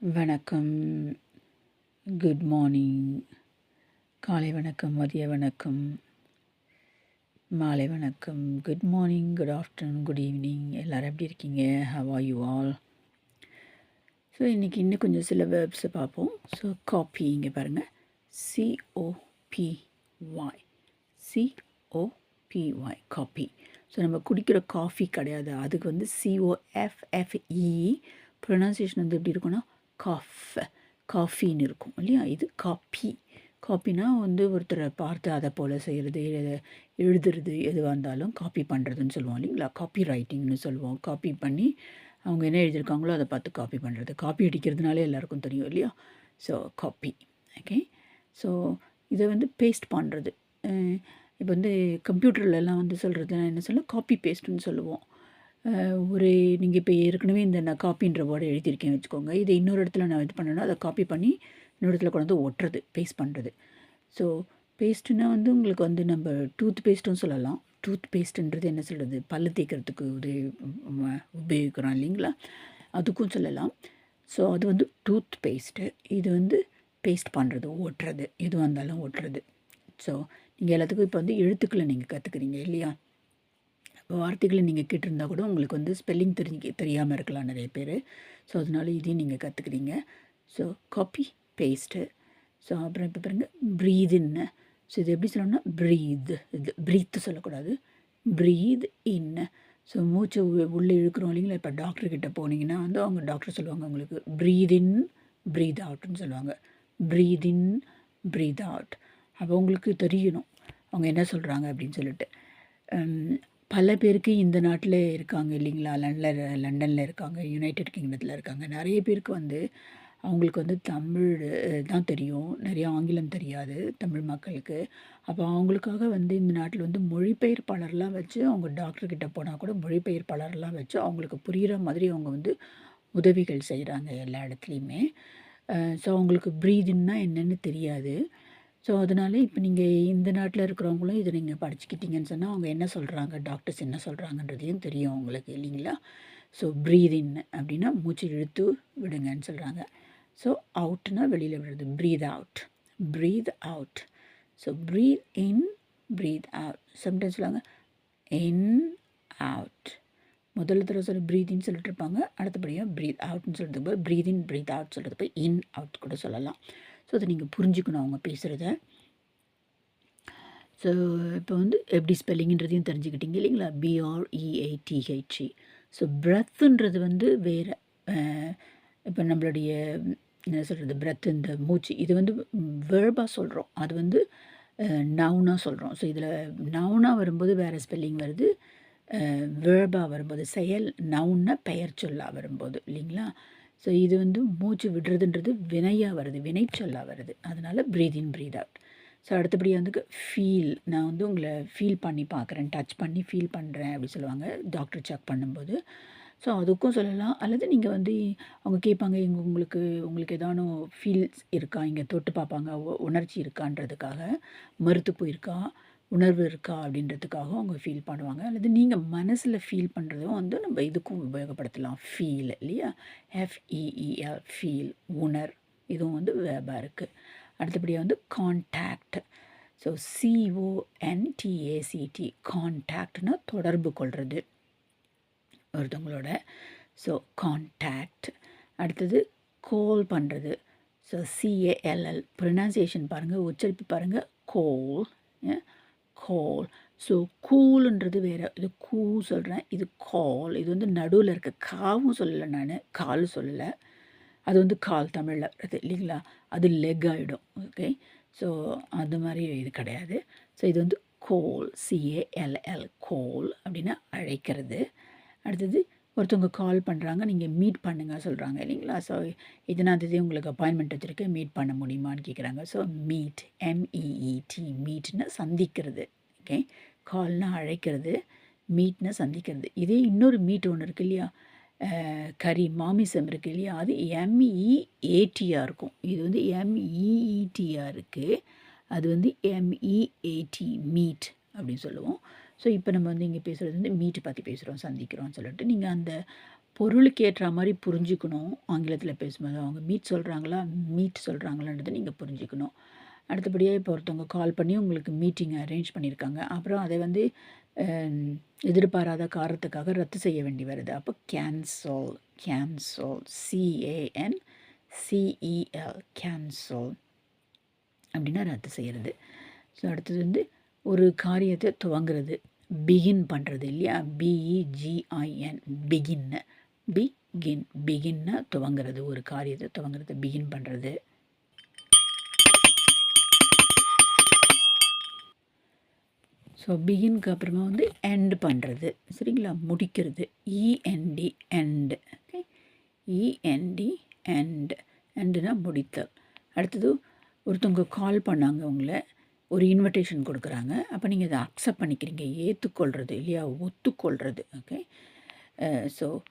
வணக்கம். Good morning காலை வணக்கம் மதிய வணக்கம். மாலை வணக்கம். Good morning good afternoon good evening எல்லோரும் எப்படி இருக்கீங்க? How are you all so இன்றைக்கி இன்னும் கொஞ்சம் சில வேர்ப்ஸை பார்ப்போம். ஸோ காப்பி இங்கே பாருங்கள் சிஓபிஒய் சிஓபிஒய் காப்பி ஸோ நம்ம குடிக்கிற காஃபி கிடையாது. அதுக்கு வந்து சிஓஎஃப்எஃப்இ ப்ரொனன்சியேஷன் வந்து எப்படி இருக்கும்னா காஃப் காஃபின்னு இருக்கும் இல்லையா? இது காப்பி காப்பினா வந்து ஒருத்தரை பார்த்து அதை போல் செய்கிறது எழுதுறது எதுவாக இருந்தாலும் காப்பி பண்ணுறதுன்னு சொல்லுவோம் இல்லைங்களா? காப்பி ரைட்டிங்னு சொல்லுவோம். காப்பி பண்ணி அவங்க என்ன எழுதியிருக்காங்களோ அதை பார்த்து காப்பி பண்ணுறது காப்பி அடிக்கிறதுனாலே எல்லாருக்கும் தெரியும் இல்லையா? ஸோ காப்பி ஓகே ஸோ இதை வந்து பேஸ்ட் பண்ணுறது இப்போ வந்து கம்ப்யூட்டர்லலாம் வந்து சொல்கிறதுனா என்ன சொல்ல? காப்பி பேஸ்ட்டுன்னு சொல்லுவோம். ஒரு நீங்கள் இப்போ ஏற்கனவே இந்த நான் காப்பின்ற வேர்டை எழுதியிருக்கேன் வச்சுக்கோங்க. இதை இன்னொரு இடத்துல நான் இது பண்ணேன்னா அதை காப்பி பண்ணி இன்னொரு இடத்துல கொண்டு வந்து ஒட்டுறது பேஸ்ட் பண்ணுறது ஸோ பேஸ்ட்டுனா வந்து உங்களுக்கு வந்து நம்ம டூத் பேஸ்ட்டும் சொல்லலாம். டூத் பேஸ்ட்டுன்றது என்ன சொல்கிறது பல்லு தேய்க்கிறதுக்கு உதவி உபயோகிக்கிறோம் இல்லைங்களா? அதுக்கும் சொல்லலாம். ஸோ அது வந்து டூத் பேஸ்ட்டு இது வந்து பேஸ்ட் பண்ணுறது ஓட்டுறது எதுவாக இருந்தாலும் ஓட்டுறது ஸோ நீங்கள் எல்லாத்துக்கும் இப்போ வந்து எழுத்துக்களை நீங்கள் கற்றுக்குறீங்க இல்லையா? வார்த்தைகளை நீங்கள் கேட்டிருந்தா கூட உங்களுக்கு வந்து ஸ்பெல்லிங் தெரிஞ்சு தெரியாமல் இருக்கலாம் நிறைய பேர். ஸோ அதனால இதையும் நீங்கள் கற்றுக்குறீங்க ஸோ காப்பி பேஸ்ட்டு ஸோ அப்புறம் இப்போ பாருங்கள் ப்ரீதுன்னு ஸோ இது எப்படி சொல்லணும்னா ப்ரீத் இது ப்ரீத்து சொல்லக்கூடாது. ப்ரீத் இன் ஸோ மூச்சை உள்ளே இழுக்கிறோம் இல்லைங்களா? இப்போ டாக்டர்கிட்ட போனீங்கன்னா வந்து அவங்க டாக்டர் சொல்லுவாங்க உங்களுக்கு ப்ரீத் இன் ப்ரீத் அவுட்னு சொல்லுவாங்க. ப்ரீத் இன் ப்ரீத் அவுட் அப்போ உங்களுக்கு தெரியணும். அவங்க என்ன சொல்கிறாங்க அப்படின்னு சொல்லிட்டு. பல பேருக்கு இந்த நாட்டில் இருக்காங்க இல்லைங்களா? லண்டனில் லண்டனில் இருக்காங்க யுனைடெட் கிங்டத்தில் இருக்காங்க. நிறைய பேருக்கு வந்து அவங்களுக்கு வந்து தமிழ் தான் தெரியும். நிறைய ஆங்கிலம் தெரியாது தமிழ் மக்களுக்கு. அப்போ அவங்களுக்காக வந்து இந்த நாட்டில் வந்து மொழிபெயர்ப்பாளர்லாம் வச்சு அவங்க டாக்டர்கிட்ட போனால் கூட மொழிபெயர்ப்பாளர்லாம் வச்சு அவங்களுக்கு புரிகிற மாதிரி அவங்க வந்து உதவிகள் செய்கிறாங்க எல்லா இடத்துலையுமே. ஸோ அவங்களுக்கு ப்ரீதின்னா என்னென்னு தெரியாது. ஸோ அதனால் இப்போ நீங்கள் இந்த நாட்டில் இருக்கிறவங்களும் இதை நீங்கள் படிச்சுக்கிட்டீங்கன்னு சொன்னால் அவங்க என்ன சொல்கிறாங்க டாக்டர்ஸ் என்ன சொல்கிறாங்கன்றதையும் தெரியும் அவங்களுக்கு இல்லைங்களா? ஸோ ப்ரீத் அப்படின்னா மூச்சு இழுத்து விடுங்கன்னு சொல்கிறாங்க ஸோ அவுட்னா வெளியில் விடுறது. Breath out breath out so breath in breath out sometimes சொல்லுவாங்க இன் அவுட் முதல்ல தடவை சொல்லி ப்ரீதின்னு சொல்லிட்டு இருப்பாங்க. அடுத்தபடியாக ப்ரீத் அவுட்னு சொல்கிறது போய் ப்ரீத் இன் ப்ரீத் அவுட் சொல்கிறது போய் இன் அவுட் கூட சொல்லலாம். ஸோ அதை நீங்கள் புரிஞ்சுக்கணும் அவங்க பேசுகிறத ஸோ இப்போ வந்து எப்படி ஸ்பெல்லிங்கிறதையும் தெரிஞ்சுக்கிட்டீங்க இல்லைங்களா? பிஆர்இஐடிஹெச்இ ஸோ ப்ரெத்துன்றது வந்து வேறு இப்போ நம்மளுடைய என்ன சொல்கிறது பிரெத் இந்த மூச்சு இது வந்து வேர்பாக சொல்கிறோம் அது வந்து நவுனாக சொல்கிறோம் ஸோ இதில் நவுனாக வரும்போது வேறு ஸ்பெல்லிங் வருது. வேர்பாக வரும்போது செயல் நவுன்னா பெயர் சொல்லாக வரும்போது இல்லைங்களா? ஸோ இது வந்து மூச்சு விடுறதுன்றது வினையாக வருது வினைச்சொல்லாக வருது. அதனால் breath in breath out so அடுத்தபடியாக வந்து ஃபீல் நான் வந்து உங்களை ஃபீல் பண்ணி பார்க்குறேன் டச் பண்ணி ஃபீல் பண்ணுறேன் அப்படி சொல்லுவாங்க. டாக்டர் செக் பண்ணும்போது. ஸோ அதுக்கும் சொல்லலாம். அல்லது நீங்கள் வந்து அவங்க கேட்பாங்க இங்கே உங்களுக்கு உங்களுக்கு ஏதானும் ஃபீல்ஸ் இருக்கா? இங்கே தொட்டு பார்ப்பாங்க உணர்ச்சி இருக்கான்றதுக்காக மறுத்து போயிருக்கா? உணர்வு இருக்கா அப்படின்றதுக்காக அவங்க ஃபீல் பண்ணுவாங்க. அல்லது நீங்கள் மனசில் ஃபீல் பண்ணுறதும் வந்து நம்ம இதுக்கும் உபயோகப்படுத்தலாம். ஃபீல் இல்லையா? எஃப்இஇஎல் ஃபீல் உணர். இதுவும் வந்து வேபாக இருக்குது அடுத்தபடியாக வந்து கான்டாக்ட் ஸோ சிஓஎன்டிஏசிடி கான்டாக்ட்னா தொடர்பு கொள்வது ஒருத்தவங்களோட. ஸோ கான்டாக்ட் அடுத்தது கோல் பண்ணுறது ஸோ சிஏஎல்எல் ப்ரொனன்சியேஷன் பாருங்கள் உச்சரிப்பு பாருங்கள் கோல் கால் ஸோ கூலுன்றது வேறு. இது கூ சொல்கிறேன் இது கால் இது வந்து நடுவில் இருக்க காவும் சொல்லலை நான். கால் சொல்லலை. அது வந்து கால் தமிழில். வருது இல்லைங்களா? அது லெக் ஆகிடும் ஓகே ஸோ அது மாதிரி இது கிடையாது. ஸோ இது வந்து கோல் சிஏஎல்எல் கோல் அப்படின்னா அழைக்கிறது. அடுத்தது ஒருத்தவங்க கால் பண்ணுறாங்க நீங்கள் மீட் பண்ணுங்க சொல்கிறாங்க இல்லைங்களா? ஸோ இதனால் தேதி உங்களுக்கு அப்பாயின்மெண்ட் வச்சுருக்கேன். மீட் பண்ண முடியுமான்னு கேட்குறாங்க ஸோ மீட் எம்இஇடி மீட்னு சந்திக்கிறது. ஓகே கால்னா அழைக்கிறது மீட்னா சந்திக்கிறது. இதே இன்னொரு மீட் ஒன்று இருக்குது இல்லையா? கறி மாமிசம் இருக்குது இல்லையா? அது எம்இஏடியாக இருக்கும். இது வந்து எம்இஇடியாக இருக்குது அது வந்து எம்இஏடி மீட் அப்படின்னு சொல்லுவோம். ஸோ இப்போ நம்ம வந்து இங்கே பேசுகிறது வந்து மீட் பற்றி பேசுகிறோம் சந்திக்கிறோம்னு சொல்லிட்டு. நீங்கள் அந்த பொருளுக்கு ஏற்ற மாதிரி புரிஞ்சுக்கணும். ஆங்கிலத்தில் பேசும்போது அவங்க மீட் சொல்கிறாங்களா மீட் சொல்கிறாங்களான்றதை நீங்கள் புரிஞ்சுக்கணும். அடுத்தபடியாக இப்போ ஒருத்தவங்க கால் பண்ணி உங்களுக்கு மீட்டிங் அரேஞ்ச் பண்ணியிருக்காங்க அப்புறம் அதை வந்து எதிர்பாராத காரணத்துக்காக ரத்து செய்ய வேண்டி வருது. அப்போ cancel cancel C A N C E L cancel அப்படின்னா ரத்து செய்கிறது ஸோ அடுத்தது வந்து ஒரு காரியத்தை துவங்குறது பிகின் பண்ணுறது இல்லையா? பிஇஜிஐஎன் பிகின்னு பிகின் பிகின்னா துவங்குறது ஒரு காரியத்தை துவங்கிறது பிகின் பண்ணுறது ஸோ பிகின்க்கு அப்புறமா வந்து எண்ட் பண்ணுறது சரிங்களா? முடிக்கிறது. E N D end okay E N D end எண்டுனா முடித்தல். அடுத்தது ஒருத்தவங்க கால் பண்ணாங்க உங்களை. ஒரு இன்விடேஷன் கொடுக்குறாங்க. அப்போ நீங்கள் அதை அக்செப்ட் பண்ணிக்கிறீங்க. ஏற்றுக்கொள்கிறது இல்லையா? ஒத்துக்கொள்கிறது okay so uh,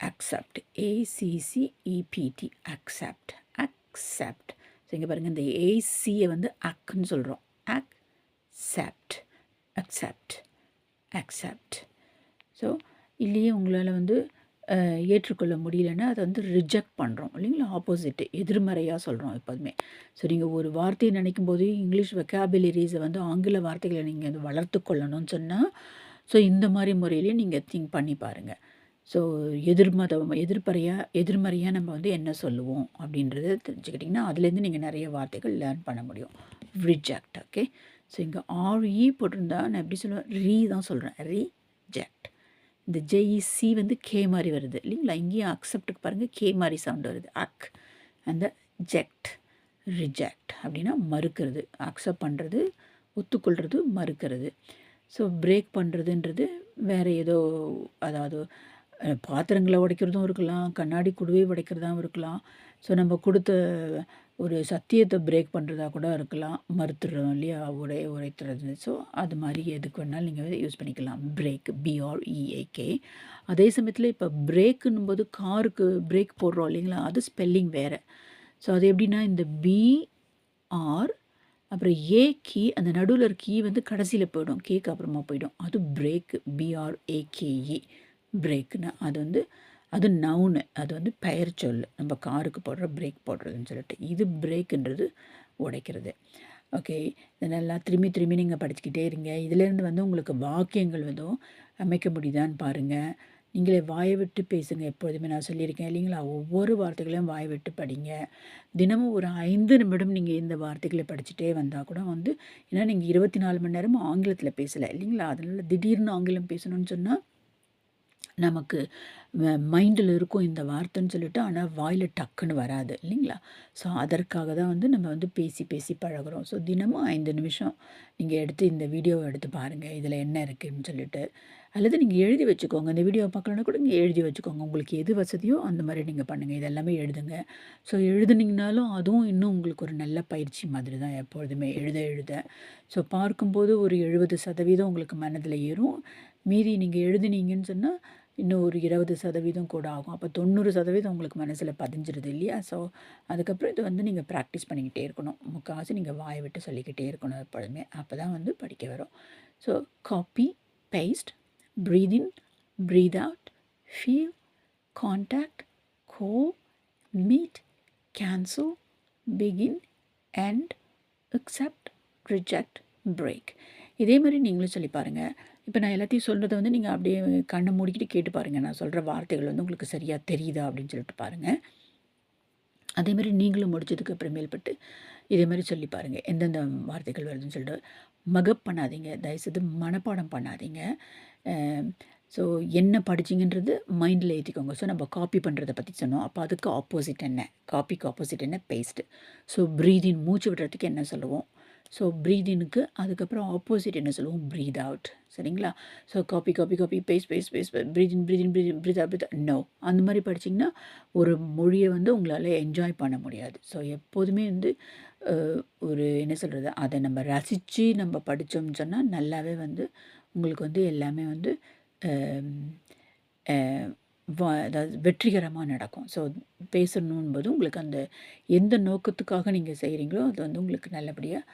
accept A C C E P T accept accept so இங்கே பாருங்கள் இந்த ஏசியை வந்து அக்குன்னு சொல்கிறோம் அக்செப்ட் அக்செப்ட் அக்செப்ட் ஸோ இல்லையே உங்களால் வந்து ஏற்றுக்கொள்ள முடியலன்னா அதை வந்து ரிஜெக்ட் பண்ணுறோம் இல்லைங்களா? ஆப்போசிட்டு எதிர்மறையாக சொல்கிறோம் எப்போதுமே. ஸோ நீங்கள் ஒரு வார்த்தையை நினைக்கும் போது இங்கிலீஷ் வெக்காபிலரிஸை வந்து ஆங்கில வார்த்தைகளை நீங்கள் வந்து வளர்த்து கொள்ளணும்னு சொன்னால் ஸோ இந்த மாதிரி முறையிலேயே நீங்கள் திங்க் பண்ணி பாருங்கள் ஸோ எதிர்மதம் எதிர்மறையாக எதிர்மறையாக நம்ம வந்து என்ன சொல்லுவோம் அப்படின்றத தெரிஞ்சுக்கிட்டிங்கன்னா அதுலேருந்து நீங்கள் நிறைய வார்த்தைகள் லேர்ன் பண்ண முடியும். ரிஜெக்ட் ஓகே ஸோ இங்கே ஆர்இ e போட்டிருந்தா நான் எப்படி சொல்லுவேன்? ரீ தான் சொல்கிறேன் ரீஜெக்ட் இந்த ஜெஇசி e, வந்து கே மாதிரி வருது. இல்லைங்களா? இங்கேயும் அக்செப்டுக்கு பாருங்கள் கே மாதிரி சவுண்ட் வருது. அக். அந்த ஜெக்ட் ரிஜெக்ட் அப்படின்னா மறுக்கிறது. அக்செப்ட் பண்ணுறது ஒத்துக்கொள்கிறது மறுக்கிறது. ஸோ பிரேக் பண்ணுறதுன்றது வேறு ஏதோ அதாவது பாத்திரங்களை உடைக்கிறதும் இருக்கலாம் கண்ணாடி குடுவை உடைக்கிறதாகவும் இருக்கலாம். ஸோ நம்ம கொடுத்த ஒரு சத்தியத்தை பிரேக் பண்ணுறதா கூட இருக்கலாம். மறுத்துடுறோம் இல்லையா? உரை உரைத்துறது. ஸோ அது மாதிரி எதுக்கு வேணாலும் நீங்கள் யூஸ் பண்ணிக்கலாம். பிரேக் பிஆர்இஏகே அதே சமயத்தில் இப்போ பிரேக்குன்னும் போது காருக்கு பிரேக் போடுறோம் இல்லைங்களா? அது ஸ்பெல்லிங் வேறு. ஸோ அது எப்படின்னா இந்த பிஆர் அப்புறம் ஏ கீ அந்த நடுவில் இருக்க கீ வந்து கடைசியில் போயிடும். கேக்கு அப்புறமா போயிடும். அது பிரேக் பிஆர்ஏகேஇ பிரேக்குன்னு அது வந்து அது நவுனு அது வந்து பெயர் சொல். நம்ம காருக்கு போடுற பிரேக் போடுறதுன்னு சொல்லிட்டு. இது பிரேக்குன்றது உடைக்கிறது. ஓகே இதெல்லாம் திரும்பி திரும்பி நீங்கள் படிச்சுக்கிட்டே இருங்க. இதிலேருந்து வந்து உங்களுக்கு வாக்கியங்கள் வந்து அமைக்க முடியுதான்னு பாருங்கள் நீங்களே வாயை விட்டு பேசுங்க. எப்பொழுதுமே நான் சொல்லியிருக்கேன் இல்லைங்களா? ஒவ்வொரு வார்த்தைகளையும் வாயை விட்டு படிங்க. தினமும் ஒரு ஐந்து நிமிடம் நீங்கள் இந்த வார்த்தைகளை படிச்சுட்டே வந்தால் கூட வந்து ஏன்னா நீங்கள் இருபத்தி நாலு மணி நேரமும் ஆங்கிலத்தில் பேசலை இல்லைங்களா? அதனால் திடீர்னு ஆங்கிலம் பேசணும்னு சொன்னால் நமக்கு மைண்டில் இருக்கும் இந்த வார்த்தைன்னு சொல்லிட்டு ஆனால் வாயில் டக்குன்னு வராது இல்லைங்களா? ஸோ அதற்காக தான் வந்து நம்ம வந்து பேசி பேசி பழகிறோம். ஸோ தினமும் ஐந்து நிமிஷம் நீங்கள் எடுத்து இந்த வீடியோவை எடுத்து பாருங்கள் இதில் என்ன இருக்குதுன்னு சொல்லிட்டு. அல்லது நீங்கள் எழுதி வச்சுக்கோங்க. இந்த வீடியோ பார்க்கலன்னா கூட நீங்கள் எழுதி வச்சுக்கோங்க. உங்களுக்கு எது வசதியோ அந்த மாதிரி நீங்கள் பண்ணுங்கள் இதெல்லாமே எழுதுங்க. ஸோ எழுதுனீங்கனாலும் அதுவும் இன்னும் உங்களுக்கு ஒரு நல்ல பயிற்சி மாதிரி தான் எப்பொழுதுமே. எழுத எழுத. ஸோ பார்க்கும்போது ஒரு எழுபது சதவீதம் உங்களுக்கு மனதில் ஏறும். மீறி நீங்கள் எழுதுனீங்கன்னு சொன்னால் இன்னும் ஒரு இருபது சதவீதம் கூட ஆகும். அப்போ தொண்ணூறு சதவீதம் உங்களுக்கு மனசில் பதிஞ்சிருது இல்லையா? ஸோ அதுக்கப்புறம் இது வந்து நீங்கள் ப்ராக்டிஸ் பண்ணிக்கிட்டே இருக்கணும். முக்கால்வாசி நீங்கள் வாயை விட்டு சொல்லிக்கிட்டே இருக்கணும் எப்பொழுதுமே. அப்போ தான் வந்து படிக்க வரும். So copy paste breath in breath out feel contact go meet cancel begin and accept reject break இதே மாதிரி நீங்களும் சொல்லி பாருங்கள் இப்போ நான் எல்லாத்தையும் சொல்கிறத வந்து நீங்கள் அப்படியே கண்ணை மூடிக்கிட்டு கேட்டு பாருங்கள் நான் சொல்கிற வார்த்தைகள் வந்து உங்களுக்கு சரியாக தெரியுதா அப்படின்னு சொல்லிட்டு பாருங்கள் அதே மாதிரி நீங்களும் முடிச்சதுக்கு அப்புறமேல்பட்டு இதே மாதிரி சொல்லி பாருங்கள் எந்தெந்த வார்த்தைகள் வருதுன்னு சொல்லிட்டு. மகப் பண்ணாதீங்க. தயவுசெய்து மனப்பாடம் பண்ணாதீங்க. ஸோ என்ன படிச்சிங்கன்றது மைண்டில் ஏற்றிக்கோங்க ஸோ நம்ம காப்பி பண்ணுறதை பற்றி சொன்னோம். அப்போ அதுக்கு ஆப்போசிட் என்ன? காப்பிக்கு ஆப்போசிட் என்ன? பேஸ்ட்டு ஸோ ப்ரீதின் மூச்சு விடுறதுக்கு என்ன சொல்லுவோம்? ஸோ ப்ரீத் இனுக்கு அதுக்கப்புறம் ஆப்போசிட் என்ன சொல்லுவோம்? ப்ரீத் அவுட் சரிங்களா? So copy copy copy paste paste paste breath in breath in breath breath out breath no அந்த மாதிரி படிச்சிங்கன்னா ஒரு மொழியை வந்து உங்களால் என்ஜாய் பண்ண முடியாது. ஸோ எப்போதுமே வந்து ஒரு என்ன சொல்கிறது அதை நம்ம ரசித்து நம்ம படித்தோம்னு சொன்னால் நல்லாவே வந்து உங்களுக்கு வந்து எல்லாமே வந்து அதாவது வெற்றிகரமாக நடக்கும். ஸோ பேசணும்போது உங்களுக்கு அந்த எந்த நோக்கத்துக்காக நீங்கள் செய்கிறீங்களோ அது வந்து உங்களுக்கு நல்லபடியாக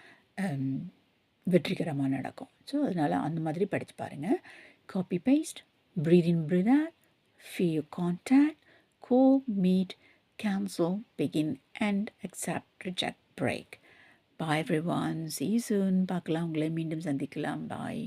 வெற்றிகரமாக நடக்கும் ஸோ அதனால் அந்த மாதிரி படித்து பாருங்கள் copy paste breath in in breath out few contact go meet cancel begin and accept reject break bye everyone see பார்க்கலாம் உங்களை மீண்டும் சந்திக்கலாம் பாய்